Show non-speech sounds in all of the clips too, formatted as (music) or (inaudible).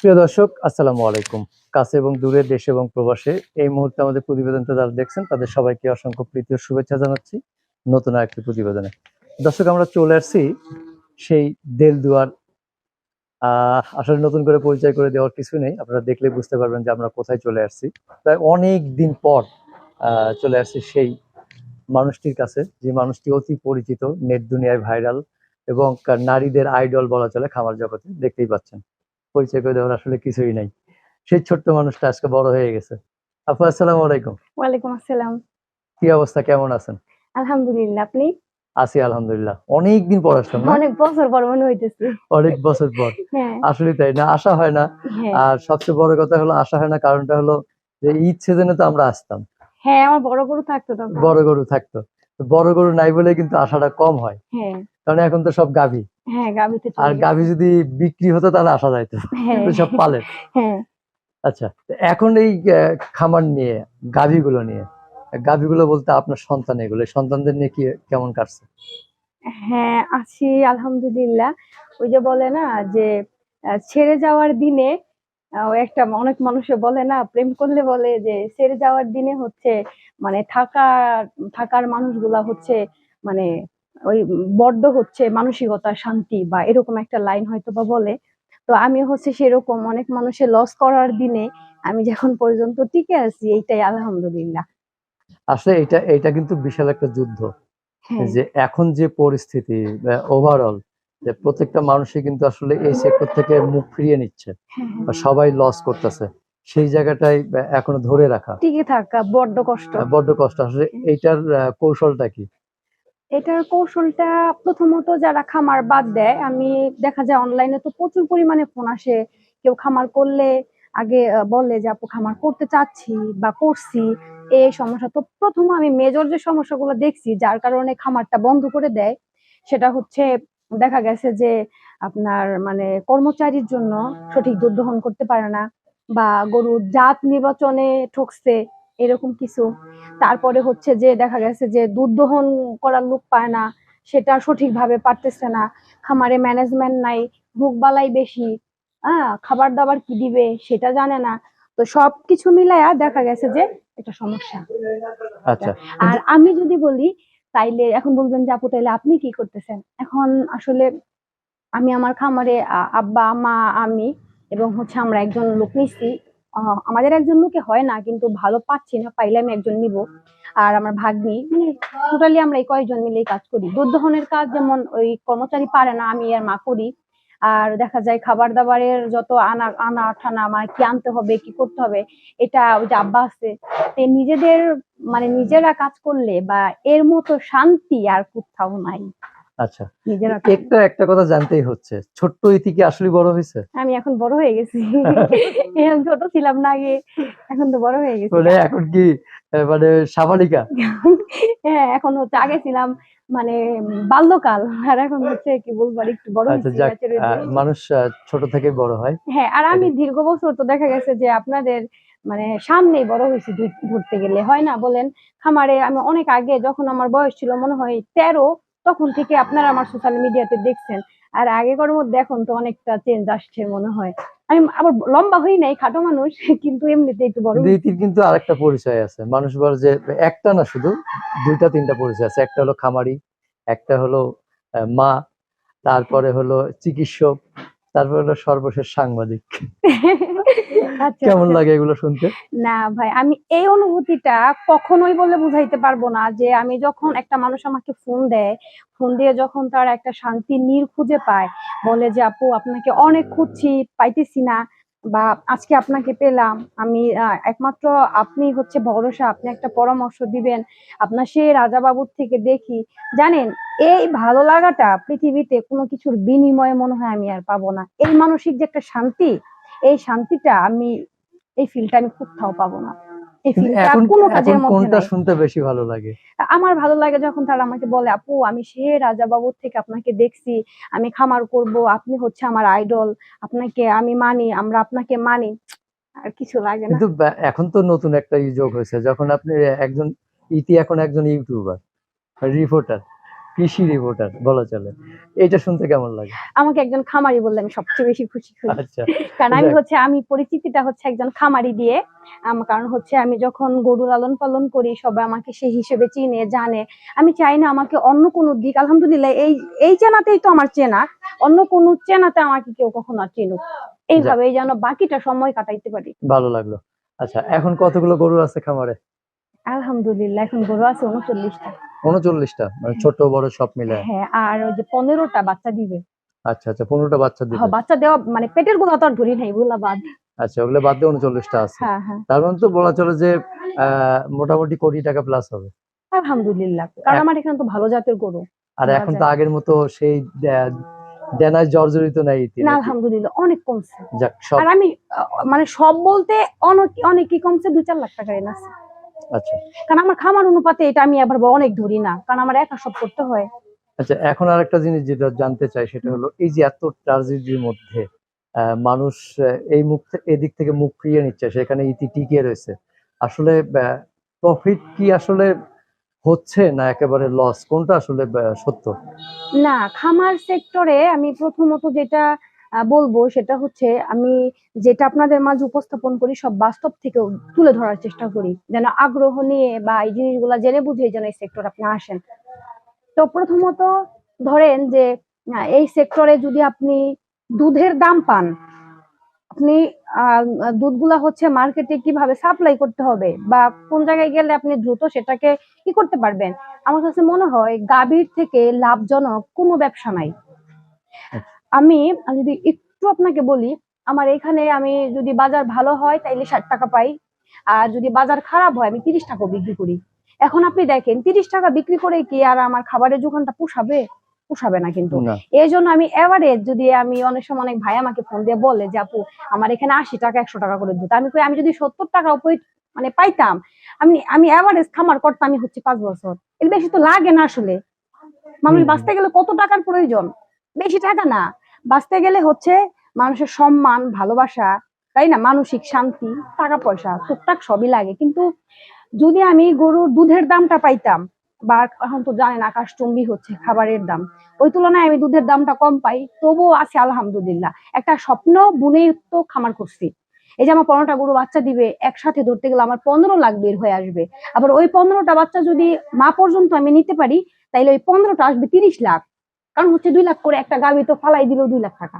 প্রিয় দর্শক, আসসালামু আলাইকুম। কাছে এবং দূরে দেশে এবং প্রবাসে এই মুহূর্তে আমাদের প্রতিবেদনটা যারা দেখছেন, তাদের সবাইকে অসংখ্য প্রীতি শুভেচ্ছা জানাচ্ছি নতুন আরেকটি প্রতিবেদনে। দর্শক, আমরা চলে আসছি সেই দেলদুয়ার। আসলে নতুন করে পরিচয় করে দেওয়ার কিছু নেই। আপনারা দেখলে বুঝতে পারবেন যে আমরা কোথায় চলে আসছি। প্রায় অনেক দিন পর চলে আসছি সেই মানুষটির কাছে, যে মানুষটি অতি পরিচিত, নেট দুনিয়ায় ভাইরাল এবং নারীদের আইডল বলা চলে খামার জগতে। দেখতেই পাচ্ছেন। পরিচয় করে দেওয়ার আসলে কিছুই নাই। সেই ছোট্ট মানুষটা আজকে বড় হয়ে গেছে। আপু আসসালামু আলাইকুম। ওয়ালাইকুম আসসালাম। কি অবস্থা? কেমন আছেন? আলহামদুলিল্লাহ আপনি? আছি আলহামদুলিল্লাহ। অনেক দিন পর আসলাম অনেক বছর পর মনে হইতেছে। অনেক বছর পর। হ্যাঁ। আসলে তাই না? আশা হয় না। হ্যাঁ। আর সবচেয়ে বড় কথা হলো আশা হয় না কারণটা হলো যে ঈদ সিজনে তো আমরা আসতাম। হ্যাঁ আমার বড় গরু থাকতো বড় গরু থাকতো। বড় গরু নাই বলে কিন্তু আশাটা কম হয়। হ্যাঁ। কারণ এখন তো সব গাভী। হ্যাঁ আর গাভী যদি বিক্রি হতো তাহলে আসা যাইতো। হ্যাঁ। সব পালেন হ্যাঁ। আচ্ছা এখন এই খামার নিয়ে গাভীগুলো নিয়ে গাভীগুলো বলতে আপনার সন্তান এগুলো সন্তানদের নিয়ে কি কেমন কাটছে? হ্যাঁ আছি আলহামদুলিল্লাহ। ওই যে বলে না যে ছেড়ে যাওয়ার দিনে একটা অনেক মানুষে বলে না প্রেম করলে বলে যে ছেড়ে যাওয়ার দিনে হচ্ছে মানে থাকার থাকার মানুষগুলা হচ্ছে মানে ওই বড্ড হচ্ছে মানসিকতা শান্তি বা এরকম একটা লাইন হয়তো বা বলে। তো আমি হচ্ছে সেরকম অনেক মানুষের লস করার দিনে আমি যখন পর্যন্ত টিকে আছি এইটাই আলহামদুলিল্লাহ। আসলে এটা এটা কিন্তু বিশাল একটা যুদ্ধ। হ্যাঁ। যে এখন যে পরিস্থিতি ওভারঅল যে প্রত্যেকটা মানুষই কিন্তু আসলে এই সেক্টর থেকে মুখ ফিরিয়ে নিচ্ছে। হ্যাঁ, সবাই লস করতেছে। সেই জায়গাটাই এখনও ধরে রাখা। টিকে থাকা বড্ড কষ্ট। বড্ড কষ্ট। আসলে এইটার কৌশলটা কি? এটার কৌশলটা প্রথমত যারা খামার বাদ দেয়, আমি দেখা যায় অনলাইনে তো প্রচুর পরিমাণে ফোন আসে। কেউ খামার করলে আগে বলে যে, আপু, খামার করতে চাচ্ছি বা করছি। এই সমস্যা। তো প্রথম আমি মেজর যে সমস্যাগুলো দেখছি, যার কারণে খামারটা বন্ধ করে দেয়, সেটা হচ্ছে দেখা গেছে যে, আপনার মানে কর্মচারীর জন্য সঠিক দুধ দহন করতে পারে না বা গরুর জাত নির্বাচনে ঠকছে। এরকম কিছু। তারপরে হচ্ছে যে দেখা গেছে যে দুধ দহন করার লোক পায় না সেটা সঠিকভাবে পারতেছে না। খামারে ম্যানেজমেন্ট নাই রোগবালাই বেশি হ্যাঁ খাবার দাবার কি দিবে সেটা জানে না। তো সবকিছু মিলায়া দেখা গেছে যে একটা সমস্যা। আচ্ছা। আর আমি যদি বলি তাইলে এখন বলবেন যে আপু তাইলে আপনি কি করতেছেন? এখন আসলে আমি আমার খামারে আব্বা মা আমি এবং হচ্ছে আমরা একজন লোক নিচ্ছি আমাদের একজন লোকে হয় না, কিন্তু ভালো পাচ্ছি না, পাইলে আমি একজন নিব। আর আমার ভাগ্নি মানে টোটালি আমরা এই কয়েকজন মিলেই কাজ করি। দুধ দহনের কাজ যেমন ওই কর্মচারী পারে না, আমি আর মা করি। আর দেখা যায় খাবার দাবারের যত আনা আনা ঠানা মানে কি আনতে হবে, কি করতে হবে, এটা ওই যে আব্বা আছে, তে নিজেদের মানে নিজেরা কাজ করলে বা এর মতো শান্তি আর কোথাও নাই। আচ্ছা। একটা একটা কথা জানতেই হচ্ছে। ছোট্ট ইতি কি আসলে বড় হয়েছে? আমি এখন বড় হয়ে গেছি। (laughs) এখন ছোট ছিলাম না আগে। এখন তো বড় হয়ে গেছি। মানে এখন কি মানে সাবালিকা? (laughs) হ্যাঁ এখন হচ্ছে আগে ছিলাম মানে বাল্যকাল। আর এখন হচ্ছে কি বলব একটু বড় আচ্ছা মানুষ ছোট থেকে বড় হয়। হ্যাঁ আর আমি দীর্ঘ বছর তো দেখা গেছে যে আপনাদের মানে সামনেই বড় হয়েছি ধর- ধরতে গেলে। হয় না বলেন? খামারে আমি অনেক আগে যখন আমার বয়স ছিল মনে হয় তেরো তখন থেকে আপনারা আমার সোশ্যাল মিডিয়াতে দেখছেন। আর আগেকার মধ্যে এখন তো অনেকটা চেঞ্জ আসছে মনে হয়। আমি আবার লম্বা হই নাই খাটো মানুষ (laughs) কিন্তু এমনিতে একটু বড় ইতির কিন্তু আরেকটা পরিচয় আছে। মানুষ বলে যে একটা না শুধু দুইটা তিনটা পরিচয় আছে। একটা হলো খামারি একটা হলো মা তারপরে হলো চিকিৎসক তারপরে হলো সর্বশেষ সাংবাদিক। (laughs) কেমন আচ্ছা। লাগে এগুলো শুনতে? না ভাই আমি এই অনুভূতিটা কখনোই বলে বুঝাইতে পারব না যে আমি যখন একটা মানুষ আমাকে ফোন দেয় ফোন দিয়ে যখন তার একটা শান্তি নীর খুঁজে পায় বলে যে আপু আপনাকে অনেক খুঁজছি পাইতেছি না বা আজকে আপনাকে পেলাম। আমি একমাত্র আপনি হচ্ছে ভরসা আপনি একটা পরামর্শ দিবেন। আপনার সেই রাজা বাবুর থেকে দেখি। জানেন এই ভালো লাগাটা পৃথিবীতে কোনো কিছুর বিনিময়ে মনে হয় আমি আর পাবো না। এই মানসিক যে একটা শান্তি এই শান্তিটা আমি এই ফিলটা আমি কোথাও পাবো না। কোনটা শুনতে বেশি ভালো লাগে? আমার ভালো লাগে যখন তারা আমাকে বলে আপু আমি সে রাজা বাবুর থেকে আপনাকে দেখছি আমি খামার করব আপনি হচ্ছে আমার আইডল আপনাকে আমি মানি আমরা আপনাকে মানি। আর কিছু লাগে না। কিন্তু এখন তো নতুন একটা ই যোগ হয়েছে যখন আপনি একজন ইতি এখন একজন ইউটিউবার রিপোর্টার কৃষি রিপোর্টার বলা চলে। এটা শুনতে কেমন লাগে? আমাকে একজন খামারি বললে আমি সবচেয়ে বেশি খুশি হই। আচ্ছা। (laughs) কারণ আমি হচ্ছে আমি পরিচিতিটা হচ্ছে একজন খামারি দিয়ে কারণ হচ্ছে আমি যখন গরু লালন পালন করি সবাই আমাকে সেই হিসেবে চিনে জানে। আমি চাই না আমাকে অন্য কোনো দিক আলহামদুলিল্লাহ এই এই চেনাতেই তো আমার চেনা। অন্য কোনো চেনাতে আমাকে কেউ কখনো আর চিনুক। এইভাবেই যেন বাকিটা সময় কাটাইতে পারি। ভালো লাগল। আচ্ছা এখন কতগুলো গরু আছে খামারে? আলহামদুলিল্লাহ এখন গরু আছে উনচল্লিশটা। উনচল্লিশটা মানে ছোট বড় সব মিলে। হ্যাঁ আর ওই যে পনেরোটা বাচ্চা দিবে। আচ্ছা আচ্ছা পনেরোটা বাচ্চা দিবে। হ্যাঁ, বাচ্চা দেওয়া মানে পেটেরগুলো তো আর ধরি নাই ওগুলা বাদ। আচ্ছা ওগুলো বাদ দিয়ে উনচল্লিশটা আছে। হ্যাঁ হ্যাঁ। তার মানে তো বলা চলে যে মোটামুটি কোটি টাকা প্লাস হবে। আলহামদুলিল্লাহ। কারণ আমার এখানে তো ভালো জাতের গরু। আর এখন তো আগের মতো সেই দেনায় জর্জরিত নাই ইতি না আলহামদুলিল্লাহ অনেক কমছে। যাক সব আর আমি মানে সব বলতে অনেক অনেকই কমছে দুই চার লাখ টাকা আছে আচ্ছা। কারণ আমার খামার অনুপাতে এটা আমি আবার অনেক ধরি না কারণ আমার একা সব করতে হয়। আচ্ছা এখন আর একটা জিনিস যেটা জানতে চাই সেটা হলো এই যে এত ট্রাজেডির মধ্যে মানুষ এই মুখ এদিক থেকে মুখ ফিরিয়ে নিচ্ছে সেখানে ইতি টিকে রয়েছে। আসলে প্রফিট কি আসলে হচ্ছে না একেবারে লস কোনটা আসলে সত্য? না খামার সেক্টরে আমি প্রথমত যেটা বলব সেটা হচ্ছে আমি যেটা আপনাদের মাঝে উপস্থাপন করি, সব বাস্তব থেকে তুলে ধরার চেষ্টা করি। যেন আগ্রহ নিয়ে বা এই জিনিসগুলো জেনে বুঝে যেন এই সেক্টর আপনি আসেন। তো প্রথমত ধরেন যে এই সেক্টরে যদি আপনি দুধের দাম পান, আপনি দুধগুলা হচ্ছে মার্কেটে কীভাবে সাপ্লাই করতে হবে বা কোন জায়গায় গেলে আপনি দ্রুত সেটাকে কি করতে পারবেন। আমার কাছে মনে হয় গাভীর থেকে লাভজনক কোনো ব্যবসা নাই। আমি যদি একটু আপনাকে বলি আমার এখানে আমি যদি বাজার ভালো হয় তাইলে ষাট টাকা পাই। আর যদি বাজার খারাপ হয় আমি তিরিশ টাকা বিক্রি করি। এখন আপনি দেখেন তিরিশ টাকা বিক্রি করে কি আর আমার খাবারের দোকানটা পোষাবে? পোষাবে না কিন্তু। এই জন্য আমি এভারেজ যদি আমি অনেক সময় অনেক ভাই আমাকে ফোন দিয়ে বলে যে আপু আমার এখানে আশি টাকা একশো টাকা করে দুধ। আমি কই আমি যদি সত্তর টাকা উপরে মানে পাইতাম আমি আমি এভারেজ খামার করতাম আমি হচ্ছে পাঁচ বছর। এর বেশি তো লাগে না আসলে। মানুষ বাঁচতে গেলে কত টাকার প্রয়োজন? বেশি টাকা না। বাঁচতে গেলে হচ্ছে মানুষের সম্মান, ভালোবাসা, তাই না? মানসিক শান্তি টাকা পয়সা টুকটাক সবই লাগে। কিন্তু যদি আমি গরুর দুধের দামটা পাইতাম, বা এখন তো জানেন আকাশচুম্বী হচ্ছে খাবারের দাম, ওই তুলনায় আমি দুধের দামটা কম পাই, তবুও আছে আলহামদুলিল্লাহ। একটা স্বপ্ন বুনে তো খামার করছি। এই যে আমার পনেরোটা গরু বাচ্চা দিবে, একসাথে ধরতে গেলে আমার পনেরো লাখ বের হয়ে আসবে। আবার ওই পনেরোটা বাচ্চা যদি মা পর্যন্ত আমি নিতে পারি, তাইলে ওই পনেরোটা আসবে তিরিশ লাখ। কারণ হচ্ছে দুই লাখ করে একটা গাভি তো ফালাই দিল দুই লাখ টাকা।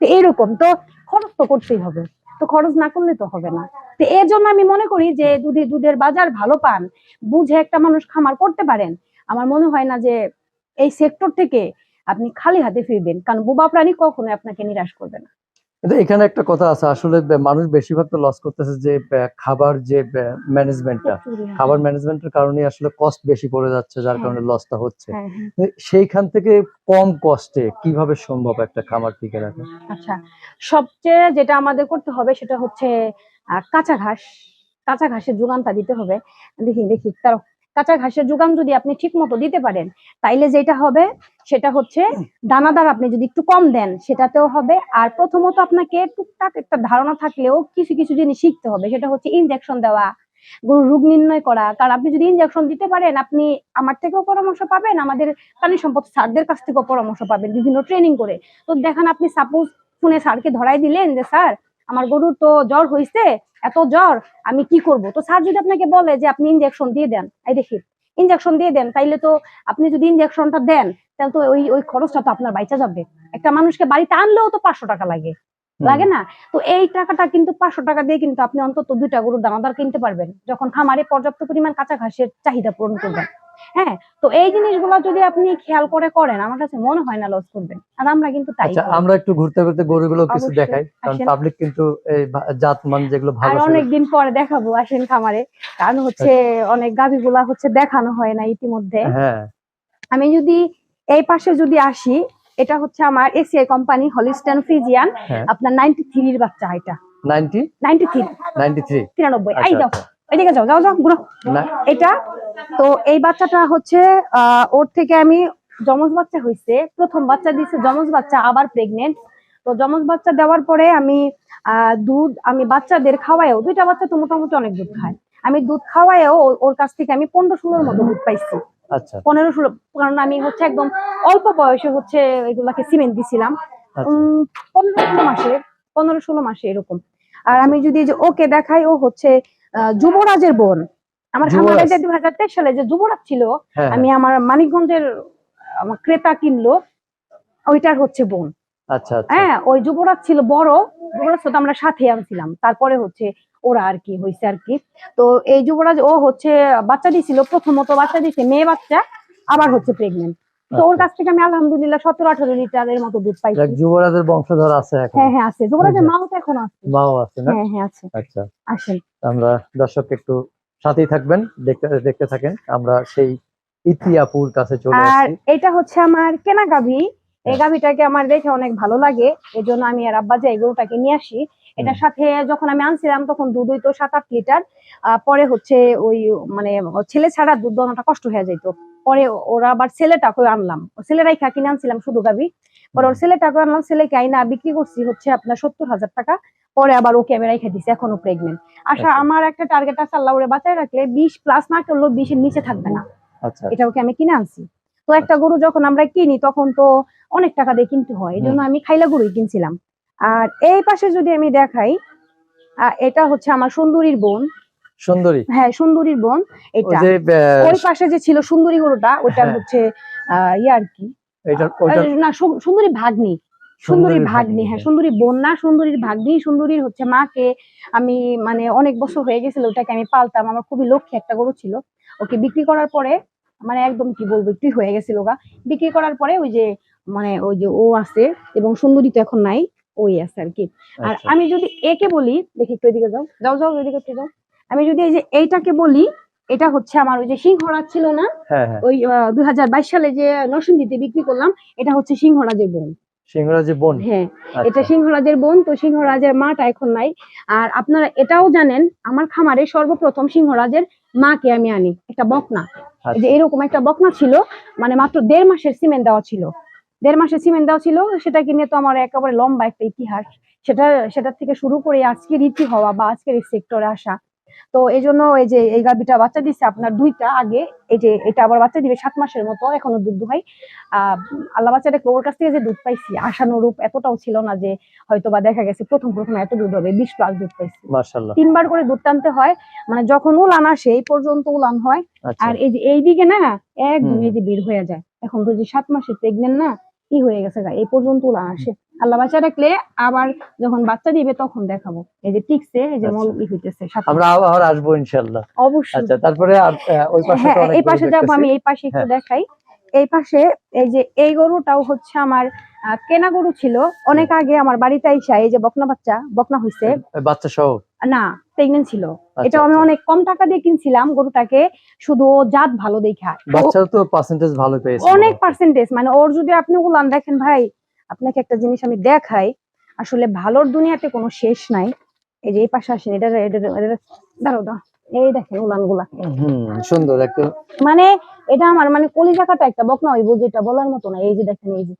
তো এরকম তো খরচ তো করতেই হবে। তো খরচ না করলে তো হবে না। তো এর জন্য আমি মনে করি যে দুধে দুধের বাজার ভালো পান, বুঝে একটা মানুষ খামার করতে পারেন, আমার মনে হয় না যে এই সেক্টর থেকে আপনি খালি হাতে ফিরবেন। কারণ বোবা প্রাণী কখনো আপনাকে নিরাশ করবে না। কিন্তু এখানে একটা কথা আছে আসলে মানুষ বেশিরভাগ তো লস করতেছে যে খাবার যে ম্যানেজমেন্টটা। খাবার ম্যানেজমেন্টের কারণে আসলে কস্ট বেশি পড়ে যাচ্ছে যার হ্যাঁ। কারণে লসটা হচ্ছে হ্যাঁ, হ্যাঁ। সেইখান থেকে কম কস্টে কীভাবে সম্ভব একটা খামার টিকে রাখা আচ্ছা সবচেয়ে যেটা আমাদের করতে হবে সেটা হচ্ছে কাঁচা ঘাস কাঁচা ঘাসের যোগানটা দিতে হবে দেখি দেখি তার কাঁচা ঘাসের যোগান যদি আপনি ঠিক মতো দিতে পারেন, তাইলে যেটা হবে, সেটা হচ্ছে দানাদার আপনি যদি একটু কম দেন, সেটাতেও হবে। আর প্রথমত আপনাকে টুকটাক একটা ধারণা থাকলেও কিছু কিছু জিনিস শিখতে হবে। সেটা হচ্ছে ইনজেকশন দেওয়া, গরুর রোগ নির্ণয় করা। কারণ আপনি যদি ইনজেকশন দিতে পারেন, আপনি আমার থেকেও পরামর্শ পাবেন, আমাদের প্রাণী সম্পদ স্যারদের কাছ থেকেও পরামর্শ পাবেন, বিভিন্ন ট্রেনিং করে। তো দেখেন, আপনি সাপোজ ফোনে স্যারকে ধরাই দিলেন যে, স্যার আমার গরুর তো জ্বর হয়েছে এত জ্বর আমি কি করব? তো স্যার যদি আপনাকে বলে যে আপনি ইনজেকশন দিয়ে দেন এই দেখি ইনজেকশন দিয়ে দেন তাইলে তো আপনি যদি ইনজেকশনটা দেন তাহলে তো ওই ওই খরচটা তো আপনার বাইচা যাবে। একটা মানুষকে বাড়িতে আনলেও তো পাঁচশো টাকা লাগে লাগে না? তো এই টাকাটা কিন্তু পাঁচশো টাকা দিয়ে কিন্তু আপনি অন্তত দুইটা গরুর দানাদার কিনতে পারবেন যখন খামারে পর্যাপ্ত পরিমাণ কাঁচা ঘাসের চাহিদা পূরণ করবেন। হ্যাঁ তো এই জিনিসগুলো যদি আপনি খেয়াল করে করেন আমার কাছে মনে হয় না লস করবেন। আর আমরা কিন্তু তাই আচ্ছা আমরা একটু ঘুরতে ঘুরতে গরুগুলো কিছু দেখাই কারণ পাবলিক কিন্তু এই জাত মান যেগুলো ভালো আর ভালো সেগুলো- অনেকদিন পরে দেখাবো আসেন খামারে। কারণ হচ্ছে অনেক গাভিগুলা হচ্ছে দেখানো হয় না ইতিমধ্যে। হ্যাঁ। আমি যদি এই পাশে যদি আসি এটা হচ্ছে আমার এসিআই কোম্পানি হলিস্টান ফ্রিজিয়ান। আপনার নাইনটি থ্রির বাচ্চা এটা। Ninety ninety three ninety three তিরানব্বই। এই আচ্ছা, যাও এদিকে যাও যাও যাও ঘুরো এটা তো এই বাচ্চাটা হচ্ছে ওর থেকে আমি জমজ বাচ্চা হয়েছে প্রথম বাচ্চা দিয়েছে জমজ বাচ্চা আবার প্রেগনেন্ট তো জমজ বাচ্চা দেওয়ার পরে আমি আহ, দুধ আমি বাচ্চাদের খাওয়াইও দুইটা বাচ্চা তো মোটামুটি অনেক দুধ খায়। আমি দুধ খাওয়াইও ওর কাছ থেকে আমি পনেরো ষোলোর মতো দুধ পাইছি। আচ্ছা। পনেরো ষোলো কারণ আমি হচ্ছে একদম অল্প বয়সে হচ্ছে এগুলাকে সিমেন্ট দিছিলাম। আচ্ছা। উম, পনেরো ষোলো মাসে পনেরো ষোলো মাসে এরকম। আর আমি যদি ওকে দেখাই ও হচ্ছে যুবরাজের বোন। আমার? খামারে যে দুই হাজার তেইশ সালে যে যুবরাজ ছিল হ্যাঁ আমি আমার মানিকগঞ্জের আমার ক্রেতা কিনলো ওইটার হচ্ছে বোন। আচ্ছা আচ্ছা। হ্যাঁ ওই যুবরাজ ছিল বড় যুবরাজ তো আমরা সাথে আনছিলাম। তারপরে হচ্ছে ওরা আর কি হয়েছে আর কি। তো এই যুবরাজ ও হচ্ছে বাচ্চা দিছিল প্রথমত বাচ্চা দিছে মেয়ে বাচ্চা আবার হচ্ছে প্রেগনেন্ট তো ওর আচ্ছা। কাছ থেকে আমি আলহামদুলিল্লাহ সতেরো আঠারো লিটারের মতো দুধ পাই যুবরাজের বংশধর আছে হ্যাঁ হ্যাঁ আছে। যুবরাজের। মাও তো এখন আছে। মাও আছে হ্যাঁ হ্যাঁ আছে। আচ্ছা। আসেন। আমরা দর্শক একটু সাথেই থাকবেন দেখতে দেখতে থাকেন। আমরা সেই ইতিয়াপুর কাছে চলে আর এটা হচ্ছে আমার কেনা গাভী। এই হ্যাঁ। গাভীটাকে আমার দেখে অনেক ভালো লাগে এই জন্য আমি আর আব্বা যাই গরুটাকে নিয়ে আসি। এটার সাথে যখন আমি আনছিলাম তখন দুধ হইতো সাত আট লিটার পরে হচ্ছে ওই মানে ছেলে ছাড়া দুধ দোনাটা কষ্ট হয়ে যাইতো। পরে ওরা আবার ছেলেটাকে আনলাম। ছেলেরাই খা কিনে আনছিলাম শুধু গাভী। পরে ওর ছেলেটাকে আনলাম ছেলেকে আইনা বিক্রি করছি হচ্ছে আপনার সত্তর হাজার টাকা। পরে আবার ও আমি রেখে দিছি এখনও প্রেগনেন্ট আশা আচ্ছা। আমার একটা টার্গেট আছে আল্লাহ ওরে বাঁচায় রাখলে বিশ প্লাস না করলেও বিশের নিচে থাকবে না। আচ্ছা। এটা ওকে আমি কিনে আনছি। তো একটা গরু যখন আমরা কিনি তখন তো অনেক টাকা দিয়ে কিনতে হয় এই জন্য আমি খাইলা গরুই কিনছিলাম। আর এই পাশে যদি আমি দেখাই এটা হচ্ছে আমার সুন্দরীর বোন। সুন্দরী? হ্যাঁ সুন্দরীর বোন এটা। ওই পাশে যে ছিল সুন্দরী গরুটা ওটা হ্যাঁ। হচ্ছে আহ ইয়ে আর কি। এটা না সুন্দরী ভাগ্নি। সুন্দরীর ভাগ্নি হ্যাঁ সুন্দরী বন্যা সুন্দরীর ভাগ্নি সুন্দরীর হচ্ছে মাকে আমি মানে অনেক বছর হয়ে গেছিল ওটাকে আমি পালতাম। আমার খুবই লক্ষ্যে একটা গরু ছিল। ওকে বিক্রি করার পরে মানে একদম কি বলব একটু হয়ে গেছিল গা। বিক্রি করার পরে ওই যে মানে ওই যে ও আছে এবং সুন্দরী তো এখন নাই ওই আছে আর কি। আর আচ্ছা। আমি যদি একে বলি দেখি একটু এদিকে যাও যাও যাও এদিকে একটু যাও। আমি যদি এই যে এইটাকে বলি এটা হচ্ছে আমার ওই যে সিংহরাজ ছিল না? হ্যাঁ হ্যাঁ। ওই দুই হাজার বাইশ সালে যে নরসিংদীতে বিক্রি করলাম এটা হচ্ছে সিংহরাজের বোন। সিংহরাজি বোন? হ্যাঁ আচ্ছা। এটা সিংহরাজের বোন তো সিংহরাজের মাটা এখন নাই। আর আপনারা এটাও জানেন আমার খামারে সর্বপ্রথম সিংহরাজের মাকে আমি আনি একটা বকনা। যে আচ্ছা। এরকম একটা বকনা ছিল মানে মাত্র দেড় মাসের সিমেন্ট দেওয়া ছিল। দেড় মাসের সিমেন্ট দেওয়া ছিল সেটা কিনে তো আমার একেবারে লম্বা একটা ইতিহাস। সেটা সেটা থেকে শুরু করে আজকের ইতি হওয়া বা আজকের এই সেক্টরে আসা। তো এই জন্য এই যে এই গাভিটা বাচ্চা দিচ্ছে আপনার দুইটা আগে এই যে এটা আবার বাচ্চা দিবে সাত মাসের মতো এখনও দুধ দুহাই। আহ আল্লাহ বাচ্চা দেখল ওর কাছ থেকে যে দুধ পাইছি আশানুরূপ এতটাও ছিল না যে হয়তো বা দেখা গেছে প্রথম প্রথম এত দুধ হবে বিশ প্লাস দুধ পাইছি। তিনবার করে দুধ টানতে হয় মানে যখন উলান আসে এই পর্যন্ত উলান হয়। আচ্ছা। আর এই যে এইদিকে না একদম হুম। এই যে বের হয়ে যায়। এখন তো যে সাত মাসের প্রেগনেন্ট না কি হয়ে গেছে এই পর্যন্ত উলান আসে। আল্লাহ রাখলে আবার যখন বাচ্চা দিবে তখন দেখাবো। এই যে টিকছে এই যে আচ্ছা। মল ই হইতেছে আমরা আবার আসব ইনশাআল্লাহ। অবশ্যই। আচ্ছা তারপরে ওই পাশে হ্যাঁ এই পাশে যাব আমি এই পাশে একটু হ্যাঁ। দেখাই। এই পাশে এই যে এই গরুটাও হচ্ছে আমার কেনা গরু ছিল। অনেক আগে আমার বাড়িতে আইসা এই যে বকনা বাচ্চা বকনা হইছে। বাচ্চা সহ না প্রেগনেন্ট ছিল। আচ্ছা, এটা আমি আচ্ছা। অনেক কম টাকা দিয়ে কিনছিলাম গরুটাকে শুধু জাত ভালো দেখা। বাচ্চার তো পার্সেন্টেজ ভালো পেয়েছে। অনেক পার্সেন্টেজ মানে ওর যদি আপনি উলান দেখেন ভাই আপনাকে একটা জিনিস আমি দেখাই আসলে ভালোর দুনিয়াতে কোনো শেষ নাই। এই যে এই পাশে আসেন এটা দাঁড়াও দাঁড়াও। এই দেখেন উলানগুলা সুন্দর একটু মানে এটা আমার মানে কলিজা কাটা একটা বকনা হইব যেটা বলার মতো না। এই যে দেখেন এই যে।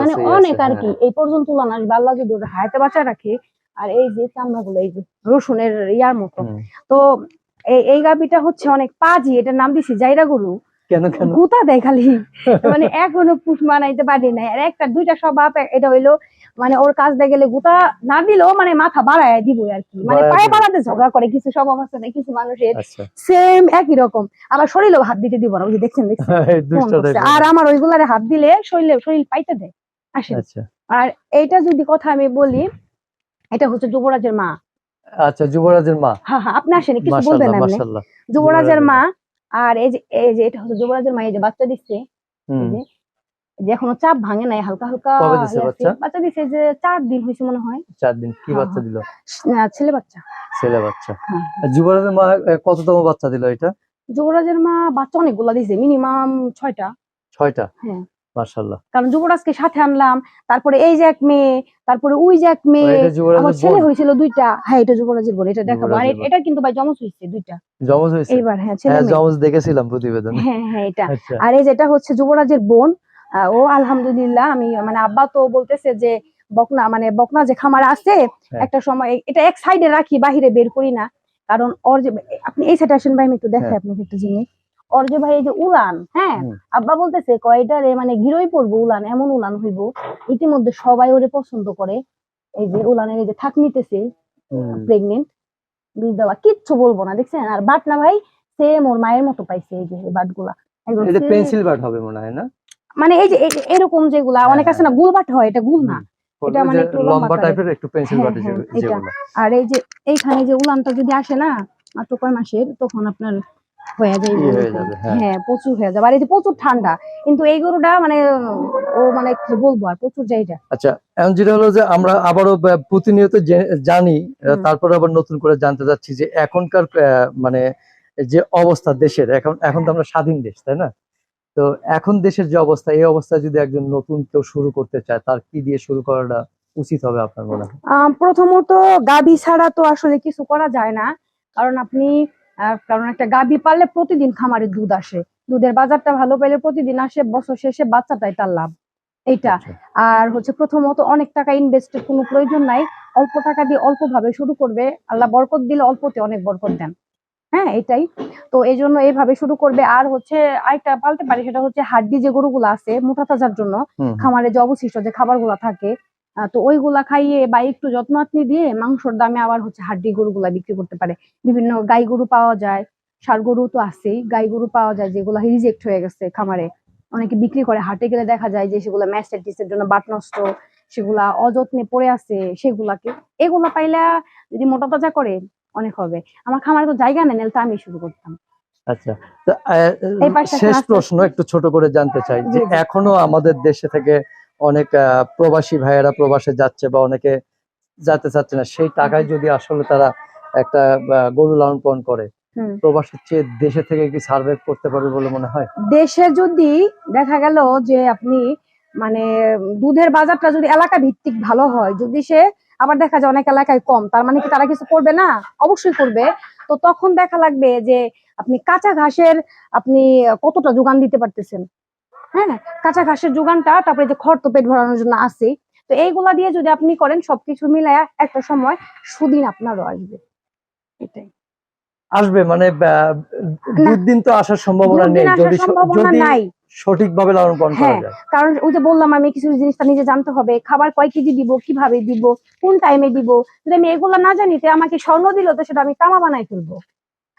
মানে অনেক আর হ্যাঁ। কি। এই পর্যন্ত উলান আসবে আল্লাহ যদি ওটা হায়াতে বাঁচা রাখে আর এই যে চামড়া গুলো এই যে রসুনের ইয়ার মতো। তো এই গাবিটা হচ্ছে অনেক পাজি এটার নাম দিছি জাইরা গরু। কেন কেন? গুতা দেয় খালি। মানে এখনও পুষ মানাইতে পারি নাই। আর একটা দুইটা স্বভাব এটা হইল মানে ওর কাজ দিয়ে গেলে গুতা না দিলেও মানে মাথা বাড়ায় দিব আর কি। মানে পায়ে বাড়াতে ঝগড়া করে কিছু স্বভাব আছে না কিছু মানুষের আচ্ছা। সেম একই রকম। আবার শরীরেও হাত দিতে দিব না ওই যে দেখছেন দেখছেন? type-এর। আর আমার ওইগুলারে হাত দিলে শরীরে শরীর পাইতে দেয়। আসেন আচ্ছা। আর এইটা যদি কথা আমি বলি এটা হচ্ছে যুবরাজের মা। আচ্ছা যুবরাজের মা। হ্যাঁ হ্যাঁ আপনি আসেন কিছু বলবেন আপনি? যুবরাজের মা আর এই যে এই যে এটা হচ্ছে যুবরাজের মা এই যে বাচ্চা দিচ্ছে যে এখনও চাপ ভাঙে নাই হালকা হালকা। বাচ্চা? দিছে যে চার দিন হয়েছে মনে হয়। চার দিন কি হ্যাঁ, বাচ্চা দিল? আহ, ছেলে বাচ্চা। ছেলে বাচ্চা। হ্যাঁ। যুবরাজের মা কততম বাচ্চা দিল এটা? যুবরাজের মা বাচ্চা অনেকগুলা দিছে মিনিমাম ছয়টা। ছয়টা? হ্যাঁ। মাশাআল্লাহ। কারণ যুবরাজকে সাথে আনলাম তারপরে এই যে এক মেয়ে তারপরে ওই যে এক মেয়ে আমার ছেলে হয়েছিল দুইটা। হ্যাঁ এটা যুবরাজের বোন এটা দেখাবো। আর এটা কিন্তু ভাই জমজ হয়েছে দুইটা। জমজ হয়েছে? এইবার হ্যাঁ ছেলে হ্যাঁ জমজ দেখেছিলাম প্রতিবেদন। হ্যাঁ হ্যাঁ এটা। আচ্ছা। আর এই যেটা হচ্ছে যুবরাজের বোন ও আলহামদুলিল্লাহ আমি মানে আব্বা তো বলতেছে যে বকনা মানে বকনা যে খামার আছে হ্যাঁ। একটা সময় এটা এক সাইডে রাখি বাহিরে বের করি না। কারণ ওর যে আপনি এই সাইডে আসেন ভাই আমি একটু দেখাই হ্যাঁ। আপনাকে একটা জিনিস। ওর যে ভাই এই যে উলান হ্যাঁ। আব্বা বলতেছে কয়টারে মানে গিরোই পড়ব উলান এমন উলান হইব। ইতিমধ্যে সবাই ওরে পছন্দ করে। এই যে উলানের এই যে থাক নিতেছে প্রেগনেন্ট দেওয়া কিচ্ছু বলব না দেখছেন? আর বাট না ভাই সেম ওর মায়ের মতো পাইছে এই যে বাটগুলা এটা পেন্সিল বাট হবে মনে হয় না? মানে এই যে এরকম যেগুলা হ্যাঁ, অনেক আছে না গুল বাট হয় এটা গুল না। এটা মানে একটু লম্বা টাইপের একটু পেন্সিল হ্যাঁ, বাট হ্যাঁ, যেগুলো। আর এই যে এইখানে যে উলানটা যদি আসে না মাত্র কয় মাসের তখন আপনার হয়ে যাবে, হ্যাঁ। হ্যাঁ প্রচুর হয়ে যাবে। আর এই প্রচুর ঠান্ডা কিন্তু এই গরুটা মানে ও মানে কি বলব আর প্রচুর জায়গা আচ্ছা এখন যেটা হলো যে আমরা আবারও প্রতিনিয়ত জানি। তারপরে আবার নতুন করে জানতে চাচ্ছি যে এখনকার মানে যে অবস্থা দেশের এখন এখন তো আমরা স্বাধীন দেশ তাই না? তো এখন দেশের যে অবস্থা এই অবস্থা যদি একজন নতুন কেউ শুরু করতে চায় তার কি দিয়ে শুরু করাটা উচিত হবে আপনার মনে হয়? প্রথমত গাবি ছাড়া তো আসলে কিছু করা যায় না। কারণ আপনি কারণ একটা গাবি পাললে প্রতিদিন খামারে দুধ আসে। দুধের বাজারটা ভালো পেলে প্রতিদিন আসে বছর শেষে বাচ্চাটাই তার লাভ। এইটা। আচ্ছা। আর হচ্ছে প্রথমত অনেক টাকা ইনভেস্টের কোনো প্রয়োজন নাই অল্প টাকা দিয়ে অল্প ভাবে শুরু করবে। আল্লাহ বরকত দিলে অল্পতে অনেক বরকত দেন। হ্যাঁ এটাই। তো এই জন্য এইভাবে শুরু করবে। আর হচ্ছে আরেকটা পাল্টে পারে সেটা হচ্ছে হাড্ডি যে গরুগুলো আছে মোটা তাজার জন্য। খামারে যে অবশিষ্ট যে খাবারগুলা থাকে তো ওইগুলা খাইয়ে বা একটু যত্ন আত্নি দিয়ে মাংসর দামে আবার হচ্ছে হাড্ডি গরুগুলা বিক্রি করতে পারে। বিভিন্ন গাই গরু পাওয়া যায় সার গরু তো আছেই গাই গরু পাওয়া যায় যেগুলা রিজেক্ট হয়ে গেছে খামারে। অনেকে বিক্রি করে হাটে গেলে দেখা যায় যে সেগুলা ম্যাস্টাইটিসের জন্য বাট নষ্ট সেগুলা অযত্নে পড়ে আছে সেগুলাকে। এগুলা পাইলা যদি মোটা তাজা করে অনেক হবে। আমার খামারে তো জায়গা নেই নাহলে তো আমি শুরু করতাম। আচ্ছা শেষ প্রশ্ন একটু ছোট করে জানতে চাই যে। এখনও আমাদের দেশে থেকে অনেক প্রবাসী ভাইয়েরা প্রবাসে যাচ্ছে বা অনেকে যেতে চাচ্ছে না সেই টাকায় যদি আসলে তারা একটা গরু লালন পালন করে। প্রবাসের চেয়ে দেশে থেকে কি সার্ভাইভ করতে পারবে বলে মনে হয়? দেশে যদি দেখা গেল যে আপনি মানে দুধের বাজারটা যদি এলাকা ভিত্তিক ভালো হয় যদি সে আবার দেখা যায় অনেক এলাকায় কম তার মানে কি তারা কিছু করবে না? অবশ্যই করবে। তো তখন দেখা লাগবে যে আপনি কাঁচা ঘাসের আপনি কতটা যোগান দিতে পারতেছেন? হ্যাঁ না কাঁচা ঘাসের যোগানটা তারপরে যে খড় তো পেট ভরানোর জন্য আছে তো এইগুলা দিয়ে যদি আপনি করেন সবকিছু মিলায়া একটা সময় সুদিন আপনারও আসবে। এটাই। আসবে মানে আহ, দুর্দিন তো আসার সম্ভাবনা নেই। যদি যদি নাই। সঠিকভাবে লালন পালন করা হ্যাঁ। যায়। কারণ ওই যে বললাম আমি কিছু জিনিসটা নিজে জানতে হবে। খাবার কয় কেজি দিব কীভাবে দিব কোন টাইমে দিব? যদি আমি এগুলো না জানি তো আমাকে স্বর্ণ দিল তো সেটা আমি তামা বানাই ফেলব।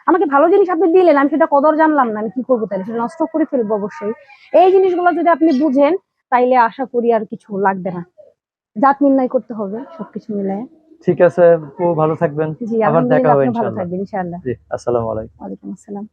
আমাকে ভালো জিনিস আপনি দিলেন আমি সেটা কদর জানলাম না আমি কি করব তাহলে? সেটা নষ্ট করে ফেলব অবশ্যই। এই জিনিসগুলো যদি আপনি বুঝেন তাইলে আশা করি আর কিছু লাগবে না। জাত নির্ণয় করতে হবে সবকিছু মিলে। ঠিক আছে ভালো থাকবেন। জি আবার দেখা হবে ভালো ইনশাআল্লাহ। থাকবেন ইনশাআল্লাহ। জি আসসালামু আলাইকুম। ওয়ালাইকুম আসসালাম।